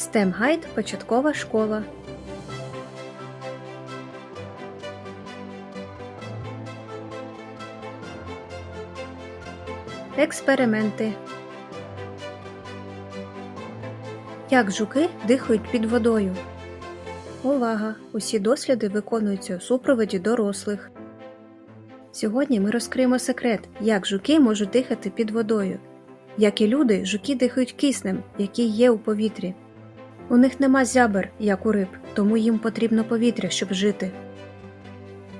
STEM Гайд Початкова школа. Експерименти. Як жуки дихають під водою. Увага! Усі досліди виконуються у супроводі дорослих. Сьогодні ми розкриємо секрет, як жуки можуть дихати під водою. Як і люди, жуки дихають киснем, який є у повітрі. У них нема зябер, як у риб, тому їм потрібно повітря, щоб жити.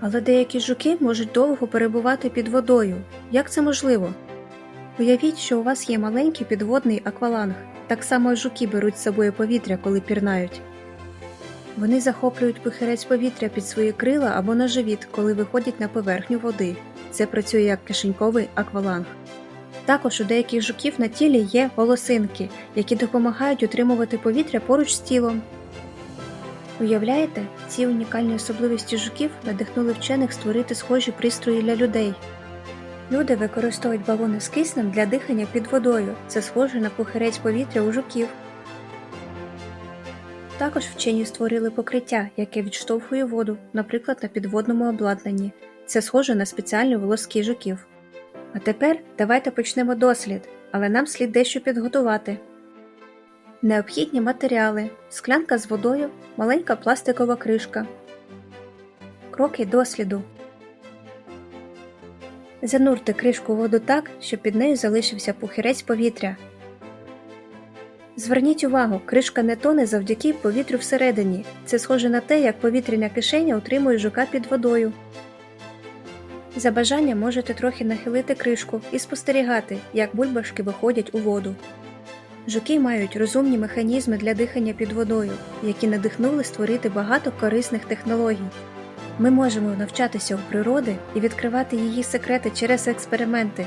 Але деякі жуки можуть довго перебувати під водою. Як це можливо? Уявіть, що у вас є маленький підводний акваланг. Так само жуки беруть з собою повітря, коли пірнають. Вони захоплюють пихирець повітря під свої крила або на живіт, коли виходять на поверхню води. Це працює як кишеньковий акваланг. Також у деяких жуків на тілі є волосинки, які допомагають утримувати повітря поруч з тілом. Уявляєте, ці унікальні особливості жуків надихнули вчених створити схожі пристрої для людей. Люди використовують балони з киснем для дихання під водою. Це схоже на пухирець повітря у жуків. Також вчені створили покриття, яке відштовхує воду, наприклад, на підводному обладнанні. Це схоже на спеціальні волоски жуків. А тепер давайте почнемо дослід, але нам слід дещо підготувати. Необхідні матеріали: склянка з водою, маленька пластикова кришка. Кроки досліду. Занурте кришку воду так, щоб під нею залишився пухирець повітря. Зверніть увагу, кришка не тоне завдяки повітрю всередині. Це схоже на те, як повітряна кишеня утримує жука під водою. За бажанням можете трохи нахилити кришку і спостерігати, як бульбашки виходять у воду. Жуки мають розумні механізми для дихання під водою, які надихнули створити багато корисних технологій. Ми можемо навчатися у природи і відкривати її секрети через експерименти.